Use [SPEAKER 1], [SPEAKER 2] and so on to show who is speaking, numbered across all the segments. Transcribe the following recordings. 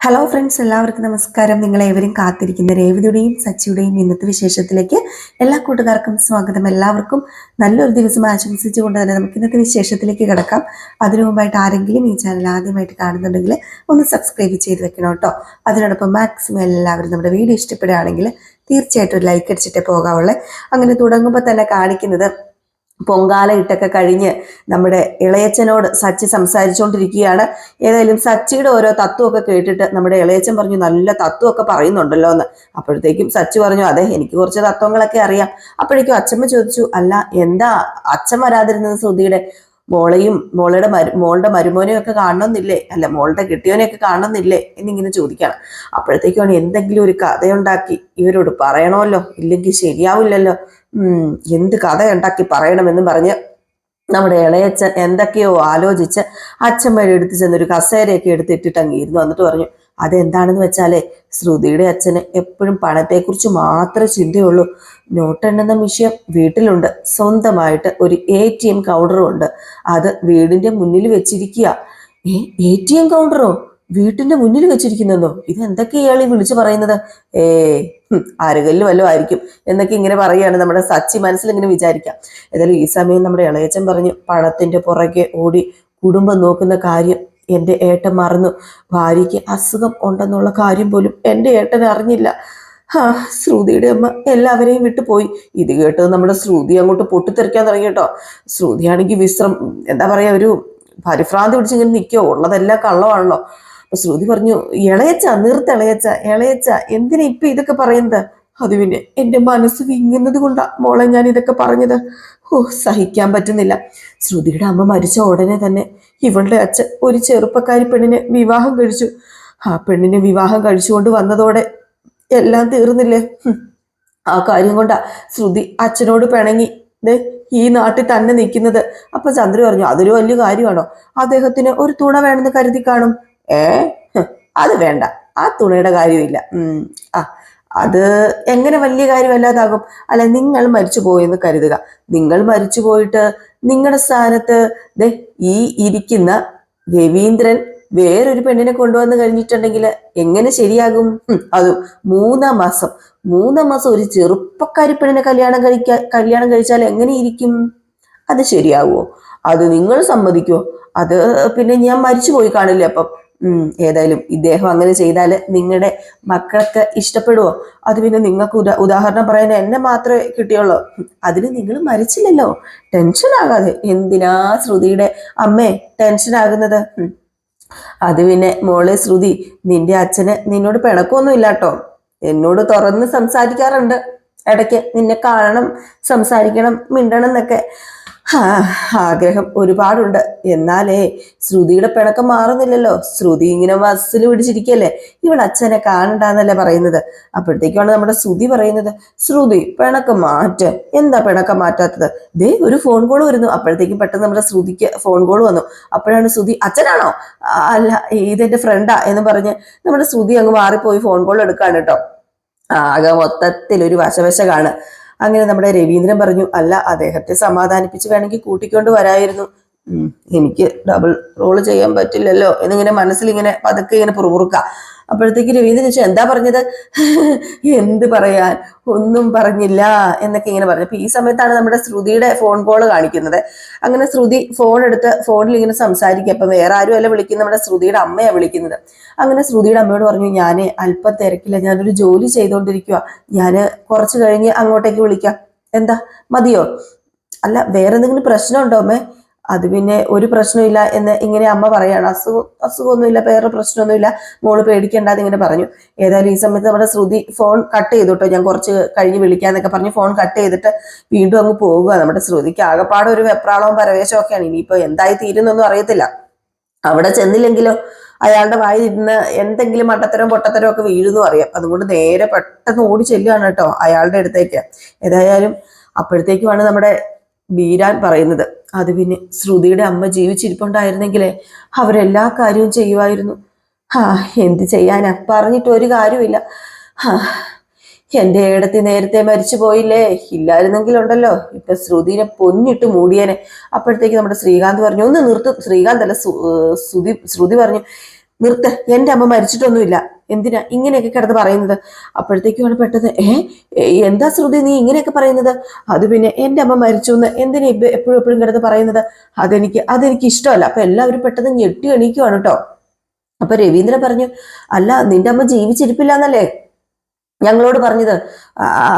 [SPEAKER 1] Hello friends എല്ലാവർക്കും നമസ്കാരം. നിങ്ങളേവരും കാത്തിരിക്കുന്ന രേവതിയുടെയും സച്ചിയുടെയും ഇന്നത്തെ വിശേഷത്തിലേക്ക് എല്ലാ കൂട്ടുകാർക്കും സ്വാഗതം. എല്ലാവർക്കും നല്ലൊരു ദിവസം ആശംസിച്ചുകൊണ്ട് തന്നെ നമുക്ക് ഇന്നത്തെ വിശേഷത്തിലേക്ക് കിടക്കാം. അതിനു മുമ്പായിട്ട് ആരെങ്കിലും ഈ ചാനൽ ആദ്യമായിട്ട് കാണുന്നുണ്ടെങ്കിൽ ഒന്ന് സബ്സ്ക്രൈബ് ചെയ്ത് വെക്കണം കേട്ടോ. അതിനോടൊപ്പം മാക്സിമം എല്ലാവരും നമ്മുടെ വീഡിയോ ഇഷ്ടപ്പെടുകയാണെങ്കിൽ തീർച്ചയായിട്ടും ഒരു ലൈക്ക് അടിച്ചിട്ടേ പോകാവുള്ളേ. അങ്ങനെ തുടങ്ങുമ്പോൾ തന്നെ കാണിക്കുന്നത് പൊങ്കാല ഇട്ടൊക്കെ കഴിഞ്ഞ് നമ്മുടെ ഇളയച്ചനോട് സച്ചി സംസാരിച്ചുകൊണ്ടിരിക്കുകയാണ് ഏതായാലും സച്ചിയുടെ ഓരോ തത്വമൊക്കെ കേട്ടിട്ട് നമ്മുടെ ഇളയച്ചൻ പറഞ്ഞു നല്ല തത്വമൊക്കെ പറയുന്നുണ്ടല്ലോ എന്ന് അപ്പോഴത്തേക്കും സച്ചി പറഞ്ഞു അതെ എനിക്ക് കുറച്ച് തത്വങ്ങളൊക്കെ അറിയാം. അപ്പോഴേക്കും അച്ഛമ്മ ചോദിച്ചു അല്ല എന്താ അച്ഛൻ വരാതിരുന്നത് ശ്രുതിയുടെ? മോളെയും മോളുടെ മരു മോളുടെ മരുമോനെയും ഒക്കെ കാണണമെന്നില്ലേ? അല്ല മോളുടെ കെട്ടിയോനെയൊക്കെ കാണണമെന്നില്ലേ? എന്നിങ്ങനെ ചോദിക്കണം. അപ്പോഴത്തേക്കാണ് എന്തെങ്കിലും ഒരു കഥയുണ്ടാക്കി ഇവരോട് പറയണമല്ലോ. ഇല്ലെങ്കിൽ ശരിയാവില്ലല്ലോ. എന്ത് കഥയുണ്ടാക്കി പറയണമെന്നും പറഞ്ഞ് നമ്മുടെ ഇളയച്ചൻ എന്തൊക്കെയോ ആലോചിച്ച് അച്ഛന്മാരെ എടുത്ത് ചെന്നൊരു കസേരയൊക്കെ എടുത്തിട്ടിട്ട് അങ്ങ് ഇരുന്നു എന്നിട്ട് പറഞ്ഞു അതെന്താണെന്ന് വെച്ചാൽ ശ്രുതിയുടെ അച്ഛന് എപ്പോഴും പണത്തെക്കുറിച്ച് മാത്രമേ ചിന്തയുള്ളൂ. നോട്ടെണ്ണുന്ന വിഷയം വീട്ടിലുണ്ട്. സ്വന്തമായിട്ട് ഒരു എ ടി എം കൗണ്ടറും ഉണ്ട്. അത് വീടിന്റെ മുന്നിൽ വെച്ചിരിക്കുക. ഏ എ ടി എം കൗണ്ടറോ വീട്ടിന്റെ മുന്നിൽ വെച്ചിരിക്കുന്നതോ? ഇത് എന്തൊക്കെയാ ഇയാൾ ഈ വിളിച്ചു പറയുന്നത്? ഏ ആരുകല്ല് വല്ലതും ആയിരിക്കും എന്നൊക്കെ ഇങ്ങനെ പറയുകയാണ് നമ്മുടെ സച്ചി മനസ്സിൽ ഇങ്ങനെ വിചാരിക്കാം ഏതായാലും ഈ സമയം നമ്മുടെ ഇളയച്ചൻ പറഞ്ഞു പണത്തിന്റെ പുറകെ ഓടി കുടുംബം നോക്കുന്ന കാര്യം എന്റെ ഏട്ടൻ മറന്നു. ഭാര്യയ്ക്ക് അസുഖം ഉണ്ടെന്നുള്ള കാര്യം പോലും എന്റെ ഏട്ടൻ അറിഞ്ഞില്ല. ആ ശ്രുതിയുടെ അമ്മ എല്ലാവരെയും വിട്ടു പോയി. ഇത് കേട്ടത് നമ്മുടെ ശ്രുതി അങ്ങോട്ട് പൊട്ടിത്തെറിക്കാൻ തുടങ്ങി കേട്ടോ. ശ്രുതിയാണെങ്കിൽ വിശ്രം എന്താ പറയുക ഒരു പരിഭ്രാന്തി പിടിച്ചിങ്ങനെ നിൽക്കുമോ ഉള്ളതെല്ലാം കള്ളമാണല്ലോ. അപ്പൊ ശ്രുതി പറഞ്ഞു ഇളയച്ച നിർത്തിളയച്ച ഇളയച്ച എന്തിനാ ഇപ്പൊ ഇതൊക്കെ പറയുന്നത്? അത് പിന്നെ എന്റെ മനസ്സ് വിങ്ങുന്നത് കൊണ്ടാ മോളെ ഞാൻ ഇതൊക്കെ പറഞ്ഞത്. ഓ സഹിക്കാൻ പറ്റുന്നില്ല. ശ്രുതിയുടെ അമ്മ മരിച്ച ഉടനെ തന്നെ ഇവളുടെ അച്ഛൻ ഒരു ചെറുപ്പക്കാരി പെണ്ണിനെ വിവാഹം കഴിച്ചു. ആ പെണ്ണിനെ വിവാഹം കഴിച്ചുകൊണ്ട് വന്നതോടെ എല്ലാം തീർന്നില്ലേ? ആ കാര്യം കൊണ്ടാ ശ്രുതി അച്ഛനോട് പിണങ്ങി. ദേ ഈ നാട്ടിൽ തന്നെ നിൽക്കുന്നത്. അപ്പൊ ചന്ദ്ര പറഞ്ഞു അതൊരു വലിയ കാര്യമാണോ? അദ്ദേഹത്തിന് ഒരു തുണ വേണമെന്ന് കരുതി കാണും. ഏ? അത് വേണ്ട. ആ തുണയുടെ കാര്യമില്ല. ഉം ആ അത് എങ്ങനെ വലിയ കാര്യമല്ലാതാകും അല്ല നിങ്ങൾ മരിച്ചു പോയെന്ന് കരുതുക. നിങ്ങൾ മരിച്ചു പോയിട്ട് നിങ്ങളുടെ സ്ഥാനത്ത് ദേ ഈ ഇരിക്കുന്ന രവീന്ദ്രൻ വേറൊരു പെണ്ണിനെ കൊണ്ടുവന്ന് കഴിഞ്ഞിട്ടുണ്ടെങ്കിൽ എങ്ങനെ ശരിയാകും? അതും മൂന്നാം മാസം. മൂന്നാം മാസം ഒരു ചെറുപ്പക്കാരി പെണ്ണിനെ കല്യാണം കഴിക്കാ കല്യാണം കഴിച്ചാൽ എങ്ങനെ ഇരിക്കും? അത് ശരിയാവുമോ അത് നിങ്ങൾ സമ്മതിക്കുമോ അത് പിന്നെ ഞാൻ മരിച്ചു പോയി കാണില്ലേ അപ്പം? ഏതായാലും ഇദ്ദേഹം അങ്ങനെ ചെയ്താൽ നിങ്ങളുടെ മക്കൾക്ക് ഇഷ്ടപ്പെടുവോ? അത് പിന്നെ നിങ്ങൾക്ക് ഉദാ ഉദാഹരണം പറയാൻ എന്നെ മാത്രമേ കിട്ടിയുള്ളൂ. അതിന് നിങ്ങൾ മരിച്ചില്ലല്ലോ. ടെൻഷൻ ആകാതെ. എന്തിനാ ശ്രുതിയുടെ അമ്മേ ടെൻഷൻ ആകുന്നത്. അത് പിന്നെ മോളെ ശ്രുതി നിന്റെ അച്ഛന് നിന്നോട് പിണക്കൊന്നും ഇല്ല കേട്ടോ എന്നോട് തുറന്ന് സംസാരിക്കാറുണ്ട്. ഇടയ്ക്ക് നിന്നെ കാണണം സംസാരിക്കണം മിണ്ടണം എന്നൊക്കെ. ആഗ്രഹം ഒരുപാടുണ്ട്. എന്നാലേ ശ്രുതിയുടെ പിണക്കം മാറുന്നില്ലല്ലോ. ശ്രുതി ഇങ്ങനെ ബസ്സിൽ പിടിച്ചിരിക്കല്ലേ? ഇവൾ അച്ഛനെ കാണണ്ടെന്നല്ലേ പറയുന്നത്. അപ്പോഴത്തേക്കാണ് നമ്മുടെ ശ്രുതി പറയുന്നത് ശ്രുതി പിണക്കം മാറ്റ്. എന്താ പിണക്കം മാറ്റാത്തത്? ദേ ഒരു ഫോൺ കോൾ വരുന്നു. അപ്പോഴത്തേക്കും പെട്ടെന്ന് നമ്മുടെ ശ്രുതിക്ക് ഫോൺ കോൾ വന്നു. അപ്പോഴാണ് ശ്രുതി അച്ഛനാണോ? അല്ല ഇതെന്റെ ഫ്രണ്ടാ എന്ന് പറഞ്ഞ് നമ്മുടെ ശ്രുതി അങ്ങ് മാറിപ്പോയി ഫോൺ കോൾ എടുക്കാണ് കേട്ടോ. ആകെ മൊത്തത്തിൽ ഒരു വശവശകാണ്. അങ്ങനെ നമ്മുടെ രവീന്ദ്രൻ പറഞ്ഞു അല്ല അദ്ദേഹത്തെ സമാധാനിപ്പിച്ച് വേണമെങ്കിൽ കൂട്ടിക്കൊണ്ട് വരായിരുന്നു. എനിക്ക് ഡബിൾ റോൾ ചെയ്യാൻ പറ്റില്ലല്ലോ എന്നിങ്ങനെ മനസ്സിൽ ഇങ്ങനെ പതുക്കെ ഇങ്ങനെ പുറകുറുക്ക അപ്പോഴത്തേക്ക് രവീന്ദ്രൻ ചോദിച്ചു എന്താ പറഞ്ഞത്? എന്ത് പറയാൻ? ഒന്നും പറഞ്ഞില്ല എന്നൊക്കെ ഇങ്ങനെ പറഞ്ഞു. അപ്പൊ ഈ സമയത്താണ് നമ്മുടെ ശ്രുതിയുടെ ഫോൺ കോൾ കാണിക്കുന്നത്. അങ്ങനെ ശ്രുതി ഫോൺ എടുത്ത് ഫോണിൽ ഇങ്ങനെ സംസാരിക്കുക. അപ്പൊ വേറെ ആരും അല്ല വിളിക്കുന്നത് നമ്മുടെ ശ്രുതിയുടെ അമ്മയാണ് വിളിക്കുന്നത്. അങ്ങനെ ശ്രുതിയുടെ അമ്മയോട് പറഞ്ഞു ഞാൻ അല്പം തിരക്കില്ല ഞാനൊരു ജോലി ചെയ്തുകൊണ്ടിരിക്കുക ഞാൻ കുറച്ച് കഴിഞ്ഞ് അങ്ങോട്ടേക്ക് വിളിക്കാം. എന്താ? മതിയോ? അല്ല വേറെ എന്തെങ്കിലും പ്രശ്നമുണ്ടോ അമ്മേ? അത് പിന്നെ ഒരു പ്രശ്നമില്ല എന്ന് ഇങ്ങനെ അമ്മ പറയാണ്. അസുഖം അസുഖമൊന്നുമില്ല വേറെ പ്രശ്നമൊന്നുമില്ല. മോൾ പേടിക്കേണ്ടാതെ ഇങ്ങനെ പറഞ്ഞു. ഏതായാലും ഈ സമയത്ത് നമ്മുടെ ശ്രുതി ഫോൺ കട്ട് ചെയ്തു കേട്ടോ ഞാൻ കുറച്ച് കഴിഞ്ഞ് വിളിക്കാന്നൊക്കെ പറഞ്ഞ് ഫോൺ കട്ട് ചെയ്തിട്ട് വീണ്ടും അങ്ങ് പോവുക നമ്മുടെ ശ്രുതിക്ക് ആകെപ്പാടെ ഒരു വെപ്രാളവും പരവേശവും ഒക്കെയാണ് ഇനിയിപ്പോ എന്തായി തീരുന്നൊന്നും അറിയത്തില്ല. അവിടെ ചെന്നില്ലെങ്കിലോ അയാളുടെ വായിൽ ഇരുന്ന് എന്തെങ്കിലും മട്ടത്തരം പൊട്ടത്തരം ഒക്കെ വീഴുന്നു അറിയാം. അതുകൊണ്ട് നേരെ പെട്ടെന്ന് ഓടി ചെല്ലുകയാണ് കേട്ടോ അയാളുടെ അടുത്തേക്ക്. ഏതായാലും അപ്പോഴത്തേക്കുമാണ് നമ്മുടെ ബീരാൻ പറയുന്നത്. അത് പിന്നെ ശ്രുതിയുടെ അമ്മ ജീവിച്ചിരിപ്പുണ്ടായിരുന്നെങ്കിലേ അവരെല്ലാ കാര്യവും ചെയ്യുമായിരുന്നു. ആ എന്ത് ചെയ്യാനാ? പറഞ്ഞിട്ട് ഒരു കാര്യമില്ല ഹാ എന്റെ ഏടത്തി നേരത്തെ മരിച്ചു പോയില്ലേ? ഇല്ലായിരുന്നെങ്കിലുണ്ടല്ലോ. ഇപ്പൊ ശ്രുതിനെ പൊന്നിട്ട് മൂടിയേനെ. അപ്പോഴത്തേക്ക് നമ്മുടെ ശ്രീകാന്ത് പറഞ്ഞു ഒന്ന് നിർത്തും. ശ്രീകാന്ത് അല്ല ശ്രുതി ശ്രുതി പറഞ്ഞു നിർത്ത്. എന്റെ അമ്മ മരിച്ചിട്ടൊന്നുമില്ല. എന്തിനാ ഇങ്ങനെയൊക്കെ കിടന്ന് പറയുന്നത്? അപ്പോഴത്തേക്കുമാണ് പെട്ടത് ഏ എന്താ ശ്രുതി നീ ഇങ്ങനെയൊക്കെ പറയുന്നത്? അത് പിന്നെ എന്റെ അമ്മ മരിച്ചു എന്ന് എന്തിനാ എപ്പോഴും എപ്പോഴും കിടന്ന് പറയുന്നത്? അതെനിക്ക് അതെനിക്ക് ഇഷ്ടമല്ല. അപ്പൊ എല്ലാവരും പെട്ടെന്ന് ഞെട്ടി എണീക്കുവാണ് കേട്ടോ അപ്പൊ രവീന്ദ്രൻ പറഞ്ഞു അല്ല നിന്റെ അമ്മ ജീവിച്ചിരിപ്പില്ല എന്നല്ലേ? ഞങ്ങളോട് പറഞ്ഞത്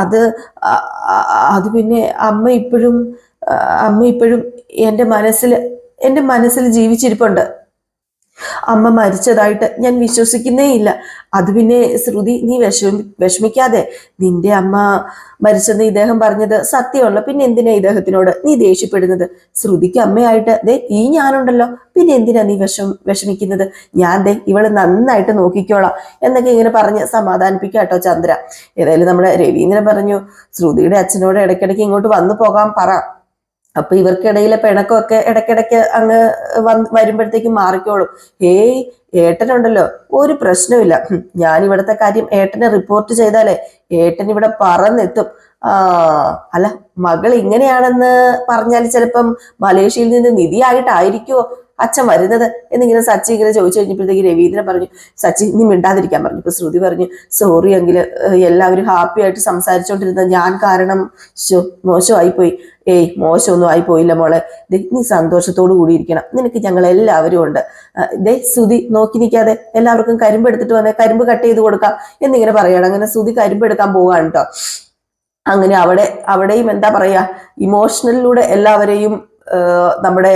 [SPEAKER 1] അത് അത് പിന്നെ അമ്മ ഇപ്പോഴും അമ്മ ഇപ്പോഴും എന്റെ മനസ്സിൽ എന്റെ മനസ്സിൽ ജീവിച്ചിരിപ്പുണ്ട്. അമ്മ മരിച്ചതായിട്ട് ഞാൻ വിശ്വസിക്കുന്നേ ഇല്ല അത് പിന്നെ ശ്രുതി നീ വിഷമി വിഷമിക്കാതെ. നിന്റെ അമ്മ മരിച്ചെന്ന് ഇദ്ദേഹം പറഞ്ഞത് സത്യമുള്ള പിന്നെ എന്തിനാ ഇദ്ദേഹത്തിനോട് നീ ദേഷ്യപ്പെടുന്നത്? ശ്രുതിക്ക് അമ്മയായിട്ട് ദേ ഈ ഞാനുണ്ടല്ലോ. പിന്നെ എന്തിനാ നീ വിഷം വിഷമിക്കുന്നത്? ഞാൻ ദേ ഇവൾ നന്നായിട്ട് നോക്കിക്കോളാം എന്നൊക്കെ ഇങ്ങനെ പറഞ്ഞ് സമാധാനിപ്പിക്കുക കേട്ടോ ചന്ദ്ര. ഏതായാലും നമ്മുടെ രവീന്ദ്രൻ പറഞ്ഞു ശ്രുതിയുടെ അച്ഛനോട് ഇടയ്ക്കിടയ്ക്ക് ഇങ്ങോട്ട് വന്നു പോകാൻ പറ. അപ്പൊ ഇവർക്കിടയിലെ പിണക്കമൊക്കെ ഇടയ്ക്കിടയ്ക്ക് അങ്ങ് വന്ന് വരുമ്പോഴത്തേക്കും മാറിക്കോളും. ഏയ് ഏട്ടനുണ്ടല്ലോ. ഒരു പ്രശ്നമില്ല ഞാൻ ഇവിടുത്തെ കാര്യം ഏട്ടനെ റിപ്പോർട്ട് ചെയ്താലേ ഏട്ടൻ ഇവിടെ പറന്നെത്തും. ആ അല്ല മകൾ ഇങ്ങനെയാണെന്ന് പറഞ്ഞാൽ ചിലപ്പം മലേഷ്യയിൽ നിന്ന് നിധിയായിട്ടായിരിക്കുമോ അച്ഛൻ വരുന്നത് എന്നിങ്ങനെ സച്ചി ഇങ്ങനെ ചോദിച്ചു കഴിഞ്ഞപ്പോഴത്തേക്ക് രവീന്ദ്രൻ പറഞ്ഞു സച്ചി നീ മിണ്ടാതിരിക്കാൻ പറഞ്ഞു. ഇപ്പൊ ശ്രുതി പറഞ്ഞു സോറി എങ്കിൽ എല്ലാവരും ഹാപ്പി ആയിട്ട് സംസാരിച്ചുകൊണ്ടിരുന്ന ഞാൻ കാരണം മോശമായിപ്പോയി ഏയ് മോശമൊന്നും ആയി പോയില്ല മോളെ നീ സന്തോഷത്തോടു കൂടിയിരിക്കണം നിനക്ക് ഞങ്ങൾ എല്ലാവരും ഉണ്ട് ദേ സുതി നോക്കി നിൽക്കാതെ എല്ലാവർക്കും കരിമ്പ് എടുത്തിട്ട് വന്നേ കരിമ്പ് കട്ട് ചെയ്ത് കൊടുക്കാം. എന്നിങ്ങനെ പറയണം. അങ്ങനെ സുതി കരിമ്പ് എടുക്കാൻ പോവാണ് കേട്ടോ അങ്ങനെ അവിടെ അവിടെയും എന്താ പറയാ ഇമോഷണലിലൂടെ എല്ലാവരെയും നമ്മുടെ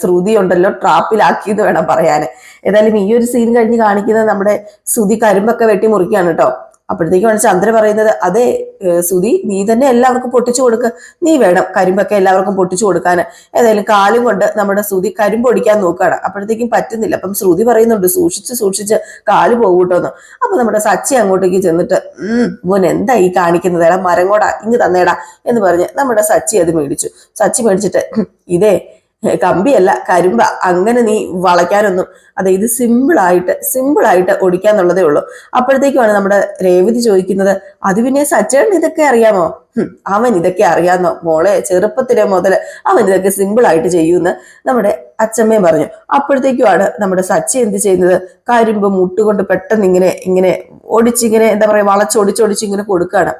[SPEAKER 1] ശ്രുതി ഉണ്ടല്ലോ ട്രാപ്പിലാക്കി എന്ന് വേണം പറയാൻ ഏതായാലും ഈ ഒരു സീൻ കഴിഞ്ഞ് കാണിക്കുന്നത് നമ്മുടെ ശ്രുതി കരിമ്പൊക്കെ വെട്ടി മുറിക്കുകയാണ് കേട്ടോ. അപ്പോഴത്തേക്കാണ് ചന്ദ്ര പറയുന്നത് അതെ സുധി നീ തന്നെ എല്ലാവർക്കും പൊട്ടിച്ചു കൊടുക്ക്. നീ വേണം കരിമ്പൊക്കെ എല്ലാവർക്കും പൊട്ടിച്ചു കൊടുക്കാൻ ഏതായാലും കാലും കൊണ്ട് നമ്മുടെ സുധി കരിമ്പ് ഒടിക്കാൻ നോക്കുകയാണ്. അപ്പോഴത്തേക്കും പറ്റുന്നില്ല. അപ്പം ശ്രുതി പറയുന്നുണ്ട് സൂക്ഷിച്ച് സൂക്ഷിച്ച് കാൽ പോകൂട്ടോന്ന്. അപ്പൊ നമ്മുടെ സച്ചി അങ്ങോട്ടേക്ക് ചെന്നിട്ട് ഉം മോൻ എന്താ ഈ കാണിക്കുന്നത്? എടാ മരം കൂടാ ഇങ്ങ് തന്നേടാ എന്ന് പറഞ്ഞ് നമ്മുടെ സച്ചി അത് മേടിച്ചു. സച്ചി മേടിച്ചിട്ട് "ഹും, ഇതേ കമ്പിയല്ല കരിമ്പ. അങ്ങനെ നീ വളയ്ക്കാനൊന്നും അതെ ഇത് സിമ്പിൾ ആയിട്ട് ഒടിക്കാന്നുള്ളതേ ഉള്ളൂ. അപ്പോഴത്തേക്കുമാണ് നമ്മുടെ രേവതി ചോദിക്കുന്നത് അത് പിന്നെ സച്ചേൺ ഇതൊക്കെ അറിയാമോ? അവൻ ഇതൊക്കെ അറിയാന്നോ മോളെ ചെറുപ്പത്തിലെ മുതൽ അവൻ ഇതൊക്കെ സിമ്പിൾ ആയിട്ട് ചെയ്യൂന്ന് നമ്മുടെ അച്ഛമ്മയും പറഞ്ഞു. അപ്പോഴത്തേക്കുമാണ് നമ്മുടെ സച്ചി എന്ത് ചെയ്യുന്നത്? കരിമ്പ് മുട്ടുകൊണ്ട് പെട്ടെന്ന് ഇങ്ങനെ ഇങ്ങനെ ഓടിച്ചിങ്ങനെ എന്താ പറയാ വളച്ചൊടിച്ചൊടിച്ച് ഇങ്ങനെ കൊടുക്കുകയാണ്.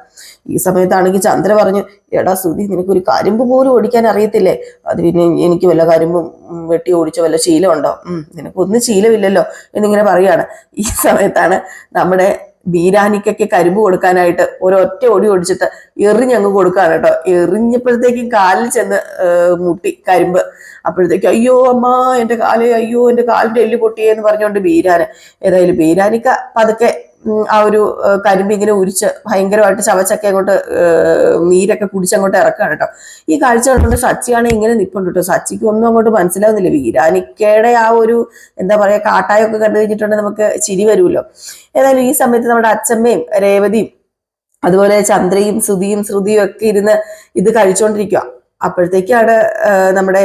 [SPEAKER 1] ഈ സമയത്താണെങ്കിൽ ചന്ദ്ര പറഞ്ഞു എടാ സുധി നിനക്കൊരു കരിമ്പ് പോലും ഓടിക്കാൻ അറിയത്തില്ലേ? അത് പിന്നെ എനിക്ക് വല്ല കരിമ്പും വെട്ടി ഓടിച്ച വല്ല ശീലമുണ്ടോ? നിനക്കൊന്നും ശീലമില്ലല്ലോ എന്നിങ്ങനെ പറയാണ് ഈ സമയത്താണ് നമ്മുടെ ബീരാനിക്കൊക്കെ കരിമ്പ് കൊടുക്കാനായിട്ട് ഒരൊറ്റ ഒടി ഒടിച്ചിട്ട് എറിഞ്ഞങ്ങ് കൊടുക്കാണ് കേട്ടോ. എറിഞ്ഞപ്പോഴത്തേക്കും കാലിൽ ചെന്ന് മുട്ടി കരിമ്പ്. അപ്പോഴത്തേക്കും അയ്യോ അമ്മ എന്റെ കാൽ അയ്യോ എന്റെ കാലിന്റെ എല്ല് പൊട്ടിയെന്ന് പറഞ്ഞുകൊണ്ട് ബീരാന്. ഏതായാലും ബീരാനിക്ക പതുക്കെ ആ ഒരു കരിമ്പ് ഇങ്ങനെ ഉരിച്ച് ഭയങ്കരമായിട്ട് ചവച്ചൊക്കെ അങ്ങോട്ട് നീരൊക്കെ കുടിച്ചങ്ങോട്ട് ഇറക്കാണ് കേട്ടോ. ഈ കാഴ്ച കണ്ടുകൊണ്ട് സച്ചിയാണ് ഇങ്ങനെ നിൽപ്പുണ്ട് കേട്ടോ. സച്ചിക്ക് ഒന്നും അങ്ങോട്ട് മനസ്സിലാവുന്നില്ല. വീരാനിക്കയുടെ ആ ഒരു എന്താ പറയാ കാട്ടായൊക്കെ കണ്ടു കഴിഞ്ഞിട്ടുണ്ടെങ്കിൽ നമുക്ക് ചിരി വരുമല്ലോ. ഏതായാലും ഈ സമയത്ത് നമ്മുടെ അച്ഛമ്മയും രേവതിയും അതുപോലെ ചന്ദ്രയും ശ്രുതിയും ശ്രുതിയും ഒക്കെ ഇരുന്ന് ഇത് കഴിച്ചുകൊണ്ടിരിക്കുക അപ്പോഴത്തേക്കാണ് നമ്മുടെ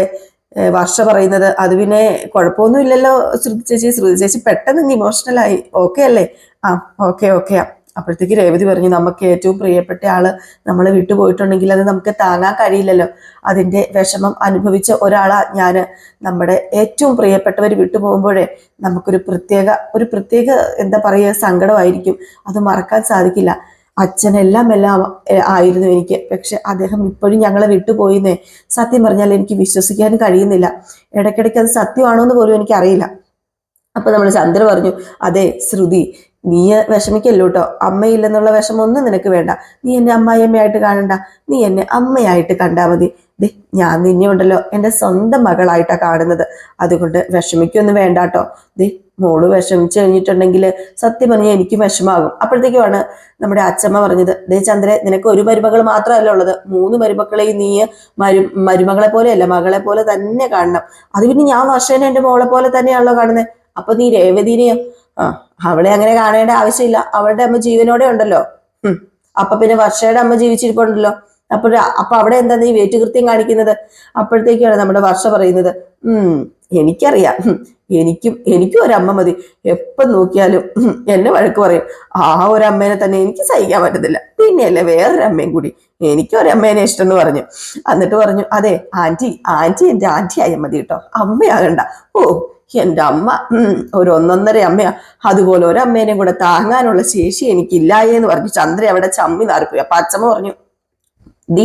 [SPEAKER 1] വർഷ പറയുന്നത്. അത് പിന്നെ കുഴപ്പമൊന്നും ഇല്ലല്ലോ ശ്രുതി ചേച്ചി. ശ്രുതി ചേച്ചി പെട്ടെന്ന് ഇമോഷണലായി ഓക്കെ അല്ലേ? ആ ഓക്കെ ഓക്കെ അപ്പോഴത്തേക്ക് രേവതി പറഞ്ഞു നമുക്ക് ഏറ്റവും പ്രിയപ്പെട്ട ആൾ നമ്മൾ വിട്ടുപോയിട്ടുണ്ടെങ്കിൽ അത് നമുക്ക് താങ്ങാൻ കഴിയില്ലല്ലോ. അതിന്റെ വിഷമം അനുഭവിച്ച ഒരാളാ ഞാൻ. നമ്മുടെ ഏറ്റവും പ്രിയപ്പെട്ടവർ വിട്ടുപോകുമ്പോഴേ നമുക്കൊരു പ്രത്യേക ഒരു പ്രത്യേക എന്താ പറയുക സങ്കടമായിരിക്കും. അത് മറക്കാൻ സാധിക്കില്ല. അച്ഛനെല്ലാം എല്ലാം ആയിരുന്നു എനിക്ക്. പക്ഷെ അദ്ദേഹം ഇപ്പോഴും ഞങ്ങളെ വിട്ടുപോയിന്നേ. സത്യം പറഞ്ഞാൽ എനിക്ക് വിശ്വസിക്കാൻ കഴിയുന്നില്ല. ഇടയ്ക്കിടയ്ക്ക് അത് സത്യമാണോ എന്ന് പോലും എനിക്ക് അറിയില്ല അപ്പൊ നമ്മൾ ചന്ദ്ര പറഞ്ഞു അതെ ശ്രുതി നീ വിഷമിക്കല്ലോ കേട്ടോ അമ്മയില്ലെന്നുള്ള വിഷമൊന്നും നിനക്ക് വേണ്ട. നീ എന്നെ അമ്മായിയമ്മയായിട്ട് കാണണ്ട. നീ എന്നെ അമ്മയായിട്ട് കണ്ടാൽ മതി. ദേ ഞാൻ നിന്നെ ഉണ്ടല്ലോ എന്റെ സ്വന്തം മകളായിട്ടാണ് കാണുന്നത്. അതുകൊണ്ട് വിഷമിക്കൊന്നും വേണ്ട കേട്ടോ ദേ മോൾ വിഷമിച്ചു കഴിഞ്ഞിട്ടുണ്ടെങ്കിൽ സത്യം പറഞ്ഞാൽ എനിക്ക് വിഷമാകും. അപ്പോഴത്തേക്കുമാണ് നമ്മുടെ അച്ഛമ്മ പറഞ്ഞത് ദേ ചന്ദ്രെ നിനക്ക് ഒരു മരുമകൾ മാത്രമല്ല ഉള്ളത്. മൂന്ന് മരുമക്കളെയും നീ മരു മരുമകളെ പോലെയല്ല മകളെ പോലെ തന്നെ കാണണം. അത് പിന്നെ ഞാൻ വർഷേനെ എന്റെ മോളെ പോലെ തന്നെയാണല്ലോ കാണുന്നത് അപ്പൊ നീ രേവതിനെയോ ആ അവളെ അങ്ങനെ കാണേണ്ട ആവശ്യമില്ല. അവളുടെ അമ്മ ജീവനോടെ ഉണ്ടല്ലോ. അപ്പൊ പിന്നെ വർഷയുടെ അമ്മ ജീവിച്ചിരിപ്പുണ്ടല്ലോ. അപ്പൊ അപ്പൊ അവിടെ എന്താ നീ വേറ്റുകൃത്യം കാണിക്കുന്നത്? അപ്പോഴത്തേക്കാണ് നമ്മുടെ വർഷ പറയുന്നത് ഉം എനിക്കറിയാം. എനിക്കും എനിക്കും ഒരമ്മ മതി. എപ്പം നോക്കിയാലും എന്നെ വഴക്ക് പറയും. ആ ഒരമ്മേനെ തന്നെ എനിക്ക് സഹിക്കാൻ പറ്റത്തില്ല. പിന്നെയല്ലേ വേറൊരമ്മയും കൂടി. എനിക്കും ഒരമ്മേനെ ഇഷ്ടം എന്ന് പറഞ്ഞു. എന്നിട്ട് പറഞ്ഞു അതെ ആന്റി ആന്റി എന്റെ ആന്റി ആയ മതി കേട്ടോ. അമ്മയാകണ്ട. ഓ എന്റെ അമ്മ ഒരു ഒന്നൊന്നര അമ്മയാ. അതുപോലെ ഒരമ്മേനെയും കൂടെ താങ്ങാനുള്ള ശേഷി എനിക്കില്ലായേ എന്ന് പറഞ്ഞു ചന്ദ്ര അവിടെ ചമ്മി നാറിപ്പോയി. അപ്പൊ അച്ഛമ്മ പറഞ്ഞു ഡി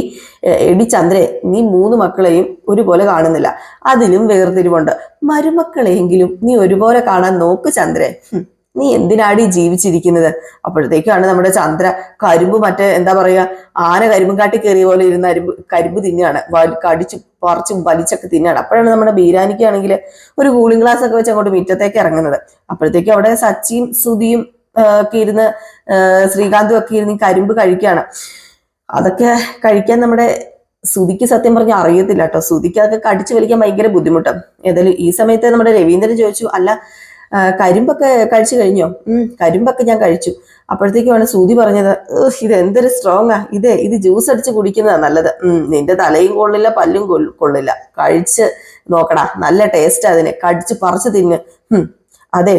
[SPEAKER 1] എടി ചന്ദ്രേ നീ മൂന്ന് മക്കളെയും ഒരുപോലെ കാണുന്നില്ല. അതിലും വേർതിരിവുണ്ട്. മരുമക്കളെയെങ്കിലും നീ ഒരുപോലെ കാണാൻ നോക്ക് ചന്ദ്രേ. നീ എന്തിനാടി ജീവിച്ചിരിക്കുന്നത്? അപ്പോഴത്തേക്കാണ് നമ്മുടെ ചന്ദ്ര കരിമ്പ് മറ്റേ എന്താ പറയുക ആന കരിമ്പും കാട്ടി കയറിയ പോലെ ഇരുന്ന അരിമ്പ് കരിമ്പ് തിന്നാണ്. കടിച്ച് പറിച്ചും വലിച്ചൊക്കെ തിന്നാണ്. അപ്പോഴാണ് നമ്മുടെ ബീരാനിക്കാണെങ്കിൽ ഒരു കൂളിംഗ് ഗ്ലാസ് ഒക്കെ വെച്ച് അങ്ങോട്ട് മുറ്റത്തേക്ക് ഇറങ്ങുന്നത്. അപ്പോഴത്തേക്കും അവിടെ സച്ചിയും സുധിയും ഒക്കെ ഇരുന്ന് ശ്രീകാന്തും ഒക്കെ ഇരുന്ന് കരിമ്പ് കഴിക്കുകയാണ്. അതൊക്കെ കഴിക്കാൻ നമ്മുടെ സുതിക്ക് സത്യം പറഞ്ഞാൽ അറിയത്തില്ല കേട്ടോ. സുതിക്ക് അതൊക്കെ കടിച്ചു വലിക്കാൻ ഭയങ്കര ബുദ്ധിമുട്ടാണ് ഏതായാലും ഈ സമയത്ത് നമ്മുടെ രവീന്ദ്രൻ ചോദിച്ചു അല്ല കരിമ്പൊക്കെ കഴിച്ചു കഴിഞ്ഞോ? ഉം കരിമ്പൊക്കെ ഞാൻ കഴിച്ചു. അപ്പോഴത്തേക്കുമാണ് സുതി പറഞ്ഞത് "ഉഹ്, ഇത് എന്തൊരു സ്ട്രോങ് ആ. ഇതേ ഇത് ജ്യൂസ് അടിച്ച് കുടിക്കുന്നതാ നല്ലത്. ഉം നിന്റെ തലയും കൊള്ളില്ല പല്ലും കൊള്ളില്ല. കഴിച്ച് നോക്കടാ നല്ല ടേസ്റ്റ് അതിന്. കടിച്ച് പറിച്ചു തിന്ന്. ഉം അതെ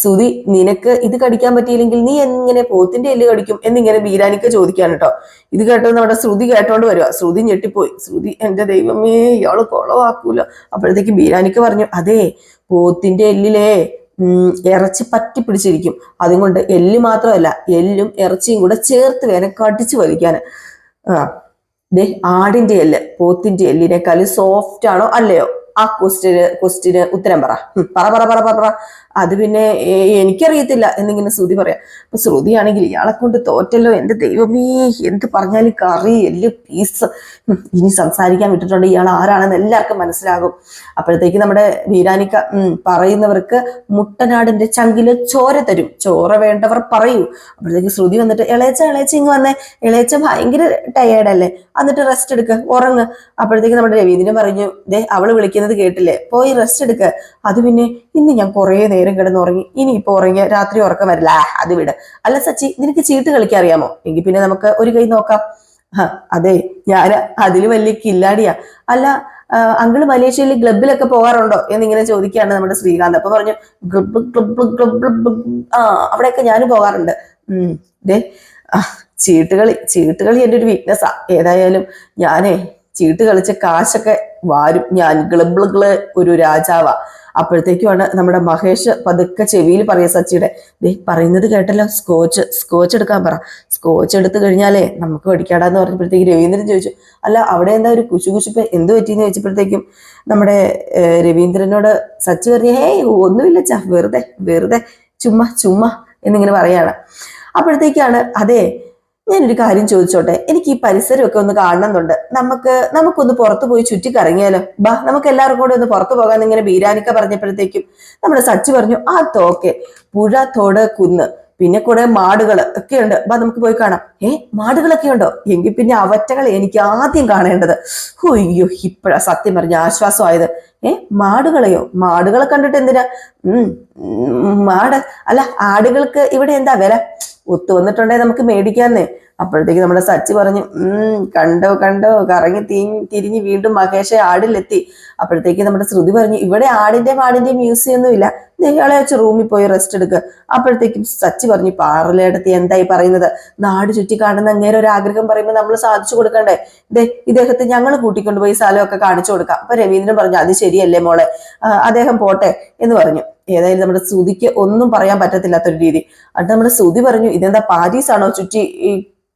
[SPEAKER 1] സുതി നിനക്ക് ഇത് കടിക്കാൻ പറ്റിയില്ലെങ്കിൽ നീ എങ്ങനെ പോത്തിന്റെ എല്ല് കടിക്കും എന്നിങ്ങനെ ബീരാനിക്ക് ചോദിക്കാൻ കേട്ടോ ഇത് കേട്ടോ നമ്മുടെ ശ്രുതി കേട്ടോണ്ട് വരുക. ശ്രുതി ഞെട്ടിപ്പോയി. ശ്രുതി എന്റെ ദൈവമേ ഇയാൾ കൊളവാക്കൂല. അപ്പോഴത്തേക്ക് ബീരാനിക്ക് പറഞ്ഞു അതെ പോത്തിന്റെ എല്ലിലേ ഇറച്ചി പറ്റി പിടിച്ചിരിക്കും. അതുകൊണ്ട് എല്ല് മാത്രമല്ല എല്ലും ഇറച്ചിയും കൂടെ ചേർത്ത് വേണം കടിച്ചു വലിക്കാൻ ആ ദേ ആടിന്റെ എല്ല് പോത്തിന്റെ എല്ലിനേക്കാൾ സോഫ്റ്റ് ആണോ അല്ലയോ? ആ ക്വസ്റ്റിന് ക്വസ്റ്റിന് ഉത്തരം പറ പറ പറ പറ പറ. അത് പിന്നെ എനിക്കറിയത്തില്ല എന്നിങ്ങനെ ശ്രുതി പറയാം. അപ്പൊ ശ്രുതി ആണെങ്കിൽ ഇയാളെ കൊണ്ട് തോറ്റല്ലോ എന്റെ ദൈവമേ എന്ത് പറഞ്ഞാലും കറി എല്ല് പീസ് ഇനി സംസാരിക്കാൻ വിട്ടിട്ടുണ്ട് ഇയാൾ ആരാണെന്ന് എല്ലാവർക്കും മനസ്സിലാകും. അപ്പോഴത്തേക്ക് നമ്മുടെ വീരാനിക്ക പറയുന്നവർക്ക് മുട്ടനാടിന്റെ ചങ്കിൽ ചോര തരും. ചോര വേണ്ടവർ പറയൂ. അപ്പോഴത്തേക്ക് ശ്രുതി വന്നിട്ട് ഇളയച്ച ഇളയച്ച ഇങ്ങ് വന്നേ. ഇളയച്ച ഭയങ്കര ടയേർഡല്ലേ എന്നിട്ട് റെസ്റ്റ് എടുക്ക് ഉറങ്ങ്. അപ്പോഴത്തേക്ക് നമ്മുടെ രവീന്ദ്രൻ പറഞ്ഞു ദേ അവൾ വിളിക്കുന്നത് കേട്ടില്ലേ? പോയി റെസ്റ്റ് എടുക്ക്. അത് പിന്നെ ഇന്ന് ഞാൻ കുറേ നേരം കിടന്ന് ഉറങ്ങി. ഇനി ഇപ്പൊ ഉറങ്ങിയ രാത്രി ഉറക്കം വരില്ല. അത് വിട്. അല്ല സച്ചി നിനക്ക് ചീട്ട് കളിക്കാൻ അറിയാമോ? എങ്കിൽ പിന്നെ നമുക്ക് ഒരു കൈ നോക്കാം. അതെ ഞാൻ അതിൽ വലിയ കില്ലാടിയാ. അല്ല അങ്കിൾ മലേഷ്യയിൽ ക്ലബിലൊക്കെ പോകാറുണ്ടോ എന്നിങ്ങനെ ചോദിക്കുകയാണ് നമ്മുടെ ശ്രീകാന്ത്. അപ്പൊ പറഞ്ഞു ക്ലബ് ക്ലബ് ക്ലബ് ക്ലബ് ആ അവിടെയൊക്കെ ഞാനും പോകാറുണ്ട്. ഉം ദേ കളി ചീട്ടുകളി ചീട്ടുകളി എന്റെ ഒരു വീക്ക്നെസ്സാ ഏതായാലും ഞാനേ ചീട്ട് കളിച്ച കാശൊക്കെ വാരും. ഞാൻ ഗ്ലബിൾ ഒരു രാജാവാ. അപ്പോഴത്തേക്കുമാണ് നമ്മുടെ മഹേഷ് പതുക്കെ ചെവിയിൽ പറയുക സച്ചിയുടെ ദേ പറയുന്നത് കേട്ടല്ലോ സ്കോച്ച് സ്കോച്ച് എടുക്കാൻ പറ. സ്കോച്ച് എടുത്തു കഴിഞ്ഞാലേ നമുക്ക് പഠിക്കാടാന്ന് പറഞ്ഞപ്പോഴത്തേക്ക് രവീന്ദ്രൻ ചോദിച്ചു അല്ല അവിടെ എന്താ ഒരു കുശു കുശുപ്പ്? എന്ത് പറ്റിയെന്ന് ചോദിച്ചപ്പോഴത്തേക്കും നമ്മുടെ രവീന്ദ്രനോട് സച്ചി പറഞ്ഞു ഹേയ് ഒന്നുമില്ല ചാ വെറുതെ വെറുതെ ചുമ്മാ ചുമ്മാ എന്നിങ്ങനെ പറയാണ്. അപ്പോഴത്തേക്കാണ് അതെ ഞാനൊരു കാര്യം ചോദിച്ചോട്ടെ? എനിക്ക് ഈ പരിസരമൊക്കെ ഒന്ന് കാണണമെന്നുണ്ട്. നമുക്ക് നമുക്കൊന്ന് പുറത്തു പോയി ചുറ്റിക്കറങ്ങിയാലോ? ബാ നമുക്ക് എല്ലാവർക്കും കൂടെ ഒന്ന് പുറത്തു പോകാൻ ഇങ്ങനെ ബീരാനിക്ക പറഞ്ഞപ്പോഴത്തേക്കും നമ്മുടെ സച്ചി പറഞ്ഞു ആ തോക്കെ പുഴ തോട് കുന്ന് പിന്നെ കുറെ മാടുകൾ ഒക്കെ ഉണ്ട് ബാ നമുക്ക് പോയി കാണാം. ഏ മാടുകളൊക്കെ ഉണ്ടോ? എങ്കിൽ പിന്നെ അവറ്റകൾ എനിക്ക് ആദ്യം കാണേണ്ടത്. അയ്യോ ഇപ്പഴാ സത്യം പറഞ്ഞ ആശ്വാസമായത്. ഏ മാടുകളെയോ? മാടുകളെ കണ്ടിട്ട് എന്തിനാ? ഉം, മാട് അല്ല ആടുകൾക്ക് ഇവിടെ എന്താ വില? ഒത്തു വന്നിട്ടുണ്ടെങ്കിൽ നമുക്ക് മേടിക്കാന്നേ. അപ്പോഴത്തേക്ക് നമ്മുടെ സച്ചി പറഞ്ഞു ഉം കണ്ടോ കണ്ടോ കറങ്ങി തീ തിരിഞ്ഞ് വീണ്ടും മഹേഷെ ആടിലെത്തി. അപ്പോഴത്തേക്ക് നമ്മുടെ ശ്രുതി പറഞ്ഞു ഇവിടെ ആടിന്റെ മാടിന്റെ മ്യൂസിയം ഒന്നും ഇല്ല. നിങ്ങളെ വെച്ച് റൂമിൽ പോയി റെസ്റ്റ് എടുക്കുക അപ്പോഴത്തേക്കും സച്ചി പറഞ്ഞു പാറലേടത്തി എന്തായി പറയുന്നത്? നാട് ചുറ്റി കാണുന്ന അങ്ങേരെ ഒരു ആഗ്രഹം പറയുമ്പോൾ നമ്മൾ സാധിച്ചു കൊടുക്കണ്ടേ? ഇതേ ഇദ്ദേഹത്തെ ഞങ്ങൾ കൂട്ടിക്കൊണ്ടുപോയി സ്ഥലമൊക്കെ കാണിച്ചു കൊടുക്കാം. അപ്പൊ രവീന്ദ്രൻ പറഞ്ഞു അത് ശരിയല്ലേ മോളെ? അദ്ദേഹം പോട്ടെ എന്ന് പറഞ്ഞു. ഏതായാലും നമ്മുടെ ശ്രുതിക്ക് ഒന്നും പറയാൻ പറ്റത്തില്ലാത്തൊരു രീതി. അത് നമ്മുടെ ശ്രുതി പറഞ്ഞു ഇതെന്താ പാരീസ് ആണോ ചുറ്റി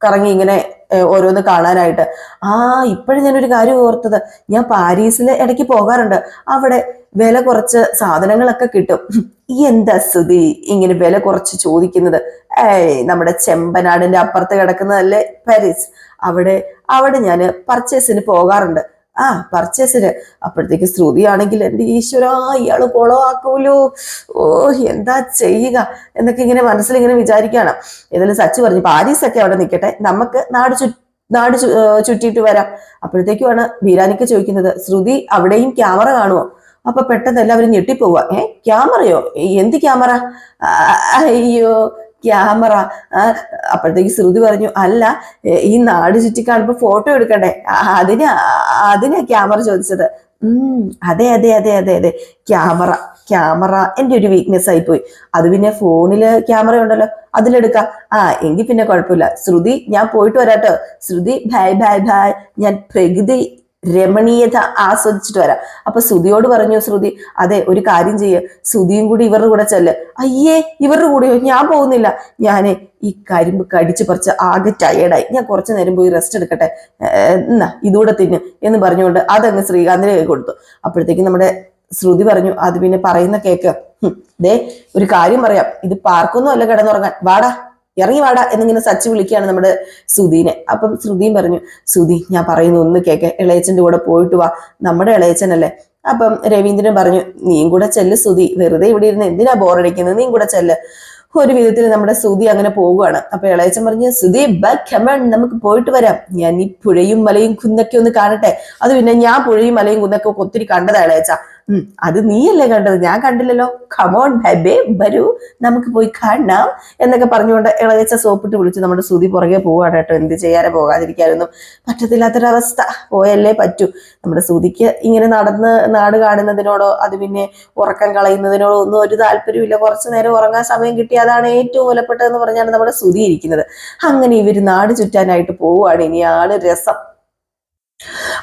[SPEAKER 1] കറങ്ങി ഇങ്ങനെ ഓരോന്ന് കാണാനായിട്ട്. ആ ഇപ്പോഴും ഞാനൊരു കാര്യം ഓർത്തത്. ഞാൻ പാരീസിൽ ഇടയ്ക്ക് പോകാറുണ്ട്. അവിടെ വില കുറച്ച് സാധനങ്ങളൊക്കെ കിട്ടും. എന്താ സ്തുതി ഇങ്ങനെ വില കുറച്ച് ചോദിക്കുന്നത്. ഏയ് നമ്മുടെ ചെമ്പനാടിന്റെ അപ്പുറത്ത് കിടക്കുന്നതല്ലേ? പാരീസ്. അവിടെ അവിടെ ഞാൻ പർച്ചേസിന് പോകാറുണ്ട്. ആ പർച്ചേസിന്. അപ്പോഴത്തേക്ക് ശ്രുതിയാണെങ്കിൽ എന്റെ ഈശ്വര ഇയാൾ കുളമാക്കൂലോ ഓ എന്താ ചെയ്യുക? എന്നൊക്കെ ഇങ്ങനെ മനസ്സിൽ ഇങ്ങനെ വിചാരിക്കുകയാണ് ഏതായാലും സച്ചു പറഞ്ഞു പാരീസ് ഒക്കെ അവിടെ നിൽക്കട്ടെ. നമുക്ക് നാട് ചു നാട് ചുറ്റിയിട്ട് വരാം. അപ്പോഴത്തേക്കുമാണ് ബീരാനിക്ക് ചോദിക്കുന്നത് ശ്രുതി അവിടെയും ക്യാമറ കാണുമോ അപ്പൊ പെട്ടെന്ന് എല്ലാവരും ഞെട്ടിപ്പോവുക. ഏ ക്യാമറയോ? എന്ത് ക്യാമറ? അയ്യോ. ക്യാമറ. അപ്പോഴത്തേക്ക് ശ്രുതി പറഞ്ഞു അല്ല ഈ നാട് ചുറ്റി കാണുമ്പോ ഫോട്ടോ എടുക്കണ്ടേ? അതിന് അതിനാ ക്യാമറ ചോദിച്ചത്. ഉം അതെ അതെ അതെ അതെ അതെ. ക്യാമറ ക്യാമറ എന്റെ ഒരു വീക്ക്നെസ് ആയി പോയി അത് പിന്നെ ഫോണിൽ ക്യാമറ ഉണ്ടല്ലോ അതിലെടുക്കാം. ആ എങ്കിൽ പിന്നെ കുഴപ്പമില്ല. ശ്രുതി ഞാൻ പോയിട്ട് വരാട്ടോ. ശ്രുതി ഭായ് ഭായ് ഭായ് ഞാൻ പ്രകൃതി രമണീയത ആസ്വദിച്ചിട്ട് വരാം. അപ്പൊ ശ്രുതിയോട് പറഞ്ഞു ശ്രുതി അതെ ഒരു കാര്യം ചെയ്യ. ശ്രുതിയും കൂടി ഇവരുടെ കൂടെ ചെല്ല്. അയ്യേ ഇവരുടെ കൂടെയോ ഞാൻ പോകുന്നില്ല. ഞാൻ ഈ കരിമ്പ് കടിച്ചു പറിച്ച് ആകെ ടയേർഡായി ഞാൻ കുറച്ചു നേരം പോയി റെസ്റ്റ് എടുക്കട്ടെ. എന്നാ ഇതൂടെ തിന്ന് എന്ന് പറഞ്ഞുകൊണ്ട് അതങ്ങ് ശ്രീകാന്തിന് കൈ കൊടുത്തു. അപ്പോഴത്തേക്കും നമ്മുടെ ശ്രുതി പറഞ്ഞു അത് പിന്നെ പറയുന്ന കേക്ക്. ദേ ഒരു കാര്യം പറയാം. ഇത് പാർക്കൊന്നും അല്ല കിടന്നുറങ്ങാൻ. വാടാ. ഇറങ്ങി വാടാ എന്നിങ്ങനെ സച്ചി വിളിക്കുകയാണ് നമ്മുടെ ശ്രുതിനെ. അപ്പം ശ്രുതിയും പറഞ്ഞു ശ്രുതി ഞാൻ പറയുന്നു ഒന്ന് കേക്ക്. ഇളയച്ചന്റെ കൂടെ പോയിട്ട് വാ. നമ്മുടെ ഇളയച്ചനല്ലേ അപ്പം രവീന്ദ്രൻ പറഞ്ഞു നീയും കൂടെ ചെല്ല് ശ്രുതി. വെറുതെ ഇവിടെ ഇരുന്ന് എന്തിനാ ബോറടിക്കുന്നത് നീയും കൂടെ ചെല്ല്. ഒരു വിധത്തിൽ നമ്മുടെ ശ്രുതി അങ്ങനെ പോവുകയാണ് അപ്പൊ ഇളയച്ചൻ പറഞ്ഞു ശ്രുതി ബാക്ക് കമൺ നമുക്ക് പോയിട്ട് വരാം. ഞാൻ ഈ പുഴയും മലയും കുന്നൊക്കെ ഒന്ന് കാണട്ടെ. അത് പിന്നെ ഞാൻ പുഴയും മലയും കുന്നൊക്കെ ഒത്തിരി കണ്ടതാ ഇളയച്ച അത് നീയല്ലേ കണ്ടത്? ഞാൻ കണ്ടില്ലല്ലോ. കമോൺ ബേബേ വരൂ. നമുക്ക് പോയി കാണാം എന്നൊക്കെ പറഞ്ഞുകൊണ്ട് ഇളകച്ച സോപ്പിട്ട് വിളിച്ച് നമ്മുടെ സുതി പുറകെ പോവാണ് കേട്ടോ. എന്ത് ചെയ്യാതെ പോകാതിരിക്കാനൊന്നും പറ്റത്തില്ലാത്തൊരവസ്ഥ. പോയല്ലേ പറ്റൂ. നമ്മുടെ സുതിക്ക് ഇങ്ങനെ നടന്ന് നാട് കാണുന്നതിനോടോ അത് പിന്നെ ഉറക്കം കളയുന്നതിനോടോ ഒന്നും ഒരു താല്പര്യമില്ല കുറച്ചു നേരം ഉറങ്ങാൻ സമയം കിട്ടി. അതാണ് ഏറ്റവും വിലപ്പെട്ടതെന്ന് പറഞ്ഞാണ് നമ്മുടെ സുതി ഇരിക്കുന്നത്. അങ്ങനെ ഇവർ നാട് ചുറ്റാനായിട്ട് പോവുകയാണ് ഇനി ആൾ രസം.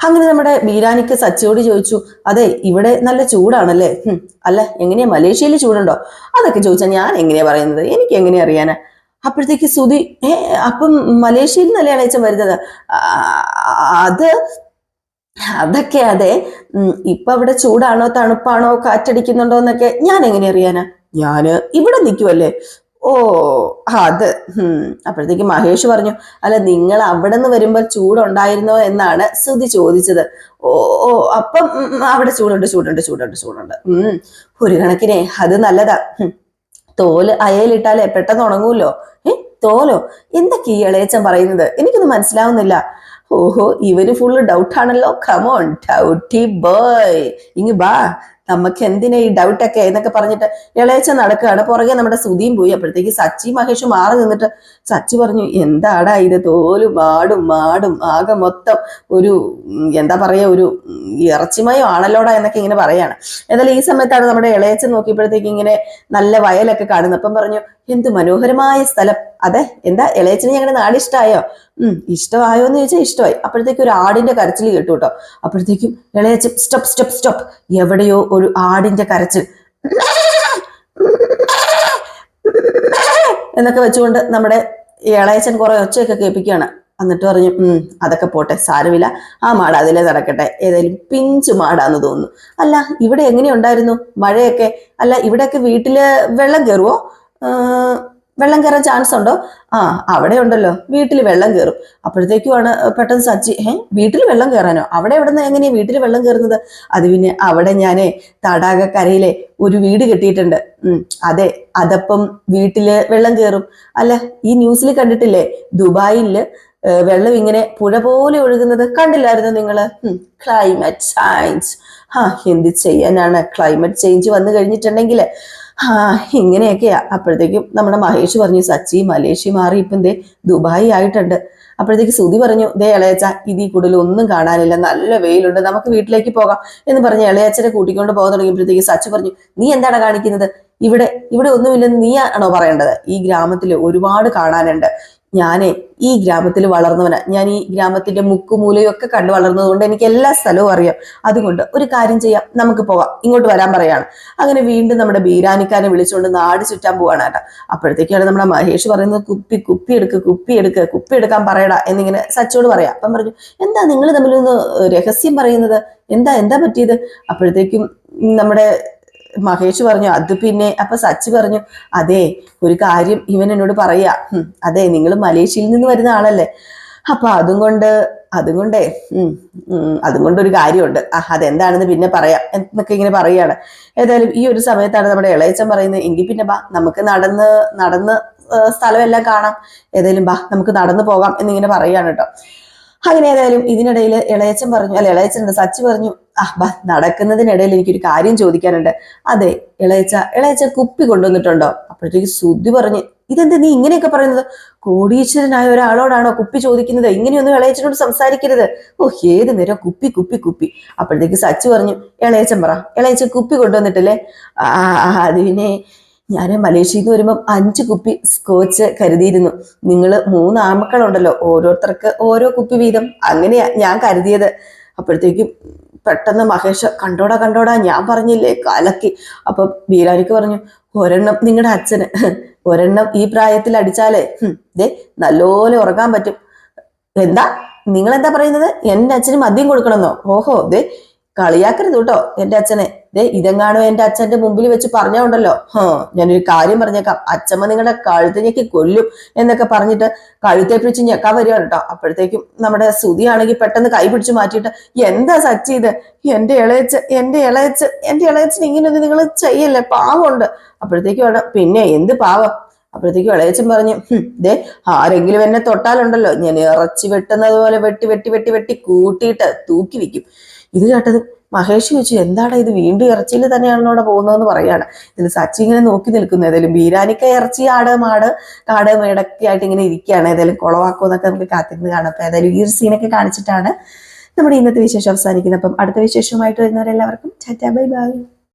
[SPEAKER 1] അങ്ങനെ നമ്മുടെ ബീരാനിക്ക് സച്ചിയോട് ചോദിച്ചു അതെ ഇവിടെ നല്ല ചൂടാണല്ലേ? അല്ല എങ്ങനെയാ മലേഷ്യയിൽ ചൂടുണ്ടോ? അതൊക്കെ ചോദിച്ചാൽ ഞാൻ എങ്ങനെയാ പറയുന്നത്? എനിക്ക് എങ്ങനെയാ അറിയാനാ? അപ്പോഴത്തേക്ക് സുതി ഏ അപ്പം മലേഷ്യയിൽ നിന്നല്ലേ അച്ഛൻ വരുന്നത്? അത് അതൊക്കെ അതെ ഇപ്പൊ അവിടെ ചൂടാണോ തണുപ്പാണോ കാറ്റടിക്കുന്നുണ്ടോ എന്നൊക്കെ ഞാൻ എങ്ങനെ അറിയാനാ? ഞാൻ ഇവിടെ നിൽക്കുമല്ലേ ഓ അത്. അപ്പോഴത്തേക്ക് മഹേഷ് പറഞ്ഞു അല്ല നിങ്ങൾ അവിടെ നിന്ന് വരുമ്പോൾ ചൂടുണ്ടായിരുന്നോ എന്നാണ് ശ്രുതി ചോദിച്ചത്. ഓ ഓ അപ്പം അവിടെ ചൂടുണ്ട് ചൂടുണ്ട് ചൂടുണ്ട് ചൂടുണ്ട്. ഉം ഒരു കണക്കിനെ അത് നല്ലതാ. തോൽ അയലിട്ടാലേ പെട്ടെന്ന് ഉണങ്ങൂല്ലോ? ഏ തോലോ? എന്തൊക്കെ ഈ ഇളയച്ചൻ പറയുന്നത്? എനിക്കൊന്നും മനസ്സിലാവുന്നില്ല. ഓഹോ ഇവർ ഫുള്ള് ഡൗട്ടാണല്ലോ കമോൺ ഡൗട്ടി ബോയ് ഇങ്ങ് ബാ. നമുക്ക് എന്തിനാ ഈ ഡൗട്ടൊക്കെ എന്നൊക്കെ പറഞ്ഞിട്ട് ഇളയച്ച നടക്കുകയാണ്. പുറകെ നമ്മുടെ സുധിയും പോയി. അപ്പോഴത്തേക്ക് സച്ചി മഹേഷ് മാറി നിന്നിട്ട് സച്ചി പറഞ്ഞു എന്താടാ ഇത്? തോലും മാടും മാടും ആകെ മൊത്തം ഒരു എന്താ പറയാ ഒരു ഇറച്ചിമയോ ആണല്ലോടാ എന്നൊക്കെ ഇങ്ങനെ പറയാണ്. എന്നാലും ഈ സമയത്താണ് നമ്മുടെ ഇളയച്ച നോക്കിയപ്പോഴത്തേക്ക് ഇങ്ങനെ നല്ല വയലൊക്കെ കാണുന്നത്. അപ്പം പറഞ്ഞു എന്ത് മനോഹരമായ സ്ഥലം. അതെ എന്താ ഇളയച്ചന് ഞങ്ങളുടെ നാട് ഇഷ്ടമായോ ഉം ഇഷ്ടമായോ എന്ന് ചോദിച്ചാൽ ഇഷ്ടമായി. അപ്പോഴത്തേക്കും ഒരു ആടിന്റെ കരച്ചിൽ കേട്ടു കേട്ടോ. അപ്പോഴത്തേക്കും ഇളയച്ചൻ സ്റ്റോപ്പ് സ്റ്റോപ്പ് സ്റ്റോപ്പ്. എവിടെയോ ഒരു ആടിന്റെ കരച്ചിൽ. എന്നൊക്കെ വെച്ചുകൊണ്ട് നമ്മുടെ ഇളയച്ചൻ കുറെ ഒച്ചയൊക്കെ കേൾപ്പിക്കുകയാണ്. എന്നിട്ട് പറഞ്ഞു ഉം അതൊക്കെ പോട്ടെ സാരമില്ല. ആ മാട അതിലേ നടക്കട്ടെ. ഏതായാലും പിഞ്ച് മാടാന്ന് തോന്നുന്നു. അല്ല ഇവിടെ എങ്ങനെയുണ്ടായിരുന്നു? മഴയൊക്കെ? അല്ല ഇവിടെയൊക്കെ വീട്ടിൽ വെള്ളം കയറുവോ വെള്ളം കയറാൻ ചാൻസ് ഉണ്ടോ? ആ അവിടെ ഉണ്ടല്ലോ. വീട്ടിൽ വെള്ളം കയറും അപ്പോഴത്തേക്കുമാണ് പെട്ടെന്ന് സച്ചി ഏ വീട്ടിൽ വെള്ളം കയറാനോ അവിടെ എവിടെ നിന്ന് എങ്ങനെയാണ് വീട്ടിൽ വെള്ളം കയറുന്നത് അത് പിന്നെ അവിടെ ഞാൻ തടാകക്കരയിലെ ഒരു വീട് കെട്ടിയിട്ടുണ്ട്. അതെ അതപ്പം വീട്ടിൽ വെള്ളം കയറും അല്ല ഈ ന്യൂസിൽ കണ്ടിട്ടില്ലേ? ദുബായിൽ വെള്ളം ഇങ്ങനെ പുഴ പോലെ ഒഴുകുന്നത് കണ്ടില്ലായിരുന്നു നിങ്ങൾ ക്ലൈമറ്റ് ചേഞ്ച് ആ എന്ത് ചെയ്യാനാണ്? ക്ലൈമറ്റ് ചേഞ്ച് വന്നു കഴിഞ്ഞിട്ടുണ്ടെങ്കിൽ ഇങ്ങനെയൊക്കെയാ അപ്പോഴത്തേക്കും നമ്മുടെ മഹേഷ് പറഞ്ഞു സച്ചി മലേഷ്യ മാറി ഇപ്പം ദേ ദുബായി ആയിട്ടുണ്ട്. അപ്പോഴത്തേക്ക് സുതി പറഞ്ഞു ദേ ഇളയച്ച ഇതിൽ കൂടുതൽ ഒന്നും കാണാനില്ല. നല്ല വെയിലുണ്ട്. നമുക്ക് വീട്ടിലേക്ക് പോകാം. എന്ന് പറഞ്ഞ് ഇളയച്ചനെ കൂട്ടിക്കൊണ്ട് പോകാൻ തുടങ്ങിയപ്പോഴത്തേക്ക് സച്ചി പറഞ്ഞു നീ എന്താണ് കാണിക്കുന്നത്? ഇവിടെ ഇവിടെ ഒന്നുമില്ലെന്ന് നീ ആണോ പറയേണ്ടത്? ഈ ഗ്രാമത്തിൽ ഒരുപാട് കാണാനുണ്ട്. ഞാനേ ഈ ഗ്രാമത്തിൽ വളർന്നവനാ. ഞാൻ ഈ ഗ്രാമത്തിന്റെ മുക്കുമൂലയും ഒക്കെ കണ്ടു വളർന്നതുകൊണ്ട് എനിക്ക് എല്ലാ സ്ഥലവും അറിയാം. അതുകൊണ്ട് ഒരു കാര്യം ചെയ്യാം. നമുക്ക് പോവാം. ഇങ്ങോട്ട് വരാൻ പറയാണ്. അങ്ങനെ വീണ്ടും നമ്മുടെ ബീരാനിക്കാരെ വിളിച്ചുകൊണ്ട് നാട് ചുറ്റാൻ പോവാണ് കേട്ടോ. അപ്പോഴത്തേക്കാണ് നമ്മുടെ മഹേഷ് പറയുന്നത് കുപ്പി കുപ്പി എടുക്ക് കുപ്പി എടുക്ക് കുപ്പി എടുക്കാൻ പറയടാ എന്നിങ്ങനെ സച്ചോട് പറയാം. അപ്പം പറഞ്ഞു എന്താ നിങ്ങൾ തമ്മിലൊന്ന് രഹസ്യം പറയുന്നത്? എന്താ എന്താ പറ്റിയത്? അപ്പോഴത്തേക്കും നമ്മുടെ മഹേഷ് പറഞ്ഞു അത് പിന്നെ. അപ്പൊ സച്ച് പറഞ്ഞു അതെ ഒരു കാര്യം ഇവൻ എന്നോട് പറയാ. അതെ നിങ്ങൾ മലേഷ്യയിൽ നിന്ന് വരുന്ന ആളല്ലേ. അപ്പൊ അതും കൊണ്ട് അതും കൊണ്ടേ അതും കൊണ്ടൊരു കാര്യമുണ്ട്. ആ അതെന്താണെന്ന് പിന്നെ പറയാം എന്നൊക്കെ ഇങ്ങനെ പറയാണ് ഏതായാലും ഈ ഒരു സമയത്താണ് നമ്മുടെ ഇളയച്ചൻ പറയുന്നത് എങ്കിൽ പിന്നെ ബാ നമുക്ക് നടന്ന് നടന്ന് സ്ഥലമെല്ലാം കാണാം. ഏതായാലും ബാ നമുക്ക് നടന്നു പോകാം എന്നിങ്ങനെ പറയാണ് കേട്ടോ. അങ്ങനെ ഏതായാലും ഇതിനിടയിൽ ഇളയച്ചൻ പറഞ്ഞു അല്ല ഇളയച്ചൻ സച്ചി പറഞ്ഞു ആ ബാ നടക്കുന്നതിനിടയിൽ എനിക്കൊരു കാര്യം ചോദിക്കാനുണ്ട്. അതെ ഇളയച്ച ഇളയച്ച കുപ്പി കൊണ്ടുവന്നിട്ടുണ്ടോ? അപ്പോഴത്തേക്ക് സുദ്ധി പറഞ്ഞു ഇതെന്ത് നീ ഇങ്ങനെയൊക്കെ പറയുന്നത്? കോടീശ്വരനായ ഒരാളോടാണോ കുപ്പി ചോദിക്കുന്നത്? ഇങ്ങനെയൊന്നും ഇളയച്ചനോട് സംസാരിക്കരുത്. ഓ ഏത് നേരം കുപ്പി കുപ്പി കുപ്പി. അപ്പോഴത്തേക്ക് സച്ചു പറഞ്ഞു ഇളയച്ചൻ പറ ഇളയച്ചൻ കുപ്പി കൊണ്ടുവന്നിട്ടില്ലേ? ആ, അത് പിന്നെ ഞാൻ മലേഷ്യയിൽ നിന്ന് വരുമ്പം അഞ്ച് കുപ്പി സ്കോച്ച് കരുതിയിരുന്നു. നിങ്ങൾ മൂന്ന് ആമക്കളുണ്ടല്ലോ ഓരോരുത്തർക്ക് ഓരോ കുപ്പി വീതം. അങ്ങനെയാ ഞാൻ കരുതിയത്. അപ്പോഴത്തേക്കും പെട്ടെന്ന് മഹേഷ് കണ്ടോടാ കണ്ടോടാ ഞാൻ പറഞ്ഞില്ലേ? കലക്കി. അപ്പൊ ബീരാനിക്ക് പറഞ്ഞു ഒരെണ്ണം നിങ്ങളുടെ അച്ഛന്. ഒരെണ്ണം ഈ പ്രായത്തിൽ അടിച്ചാലേ ദേ നല്ലപോലെ ഉറങ്ങാൻ പറ്റും. എന്താ? നിങ്ങൾ എന്താ പറയുന്നത്? എന്റെ അച്ഛന് മദ്യം കൊടുക്കണമെന്നോ? ഓഹോ ദേ കളിയാക്കരുത് കേട്ടോ എന്റെ അച്ഛനെ. ദേ ഇതെങ്ങാണോ എന്റെ അച്ഛന്റെ മുമ്പിൽ വെച്ച് പറഞ്ഞോണ്ടല്ലോ ഹോ ഞാനൊരു കാര്യം പറഞ്ഞേക്കാം. അച്ഛമ്മ നിങ്ങളുടെ കഴുത്തിനേക്ക് കൊല്ലും എന്നൊക്കെ പറഞ്ഞിട്ട് കഴുത്തെ പിടിച്ച് ഞെക്കാൻ വരികയാണ് കേട്ടോ. അപ്പോഴത്തേക്കും നമ്മുടെ സുതിയാണെങ്കിൽ പെട്ടെന്ന് കൈ പിടിച്ച് മാറ്റിയിട്ട് എന്താ സച്ചി ഇത്? എന്റെ ഇളയച്ച് എന്റെ ഇളയച്ച് എന്റെ ഇളയച്ചൻ ഇങ്ങനെയൊന്നും നിങ്ങൾ ചെയ്യല്ലേ? പാവമുണ്ട്. അപ്പോഴത്തേക്കും വേണം പിന്നെ എന്ത് പാവം? അപ്പോഴത്തേക്കും ഇളയച്ചൻ പറഞ്ഞു "ഹും, ദേ ആരെങ്കിലും എന്നെ തൊട്ടാലുണ്ടല്ലോ. ഞാൻ ഇറച്ചി വെട്ടുന്നത് പോലെ വെട്ടി വെട്ടി വെട്ടി വെട്ടി കൂട്ടിയിട്ട് തൂക്കി വെക്കും. ഇത് കേട്ടത് മഹേഷ് ചോദിച്ചു എന്താടാ ഇത്? വീണ്ടും ഇറച്ചിയിൽ തന്നെയാണ് അവിടെ പോകുന്നതെന്ന് പറയാണ്. ഇതിൽ സച്ചി ഇങ്ങനെ നോക്കി നിൽക്കുന്നു. ഏതായാലും ബീരാനിക്ക ഇറച്ചി ആട് മാട് കാട് മേടൊക്കെ ആയിട്ട് ഇങ്ങനെ ഇരിക്കുകയാണ്. ഏതായാലും കുളവാക്കോ എന്നൊക്കെ നമുക്ക് കാത്തിരുന്ന് കാണാം. അപ്പൊ ഏതായാലും ഈ ഒരു സീനൊക്കെ കാണിച്ചിട്ടാണ് നമ്മുടെ ഇന്നത്തെ വിശേഷം അവസാനിക്കുന്നത്. അപ്പം അടുത്ത വിശേഷവുമായിട്ട് വരുന്നവരെല്ലാവർക്കും ചാറ്റാ ബൈ ബൈ.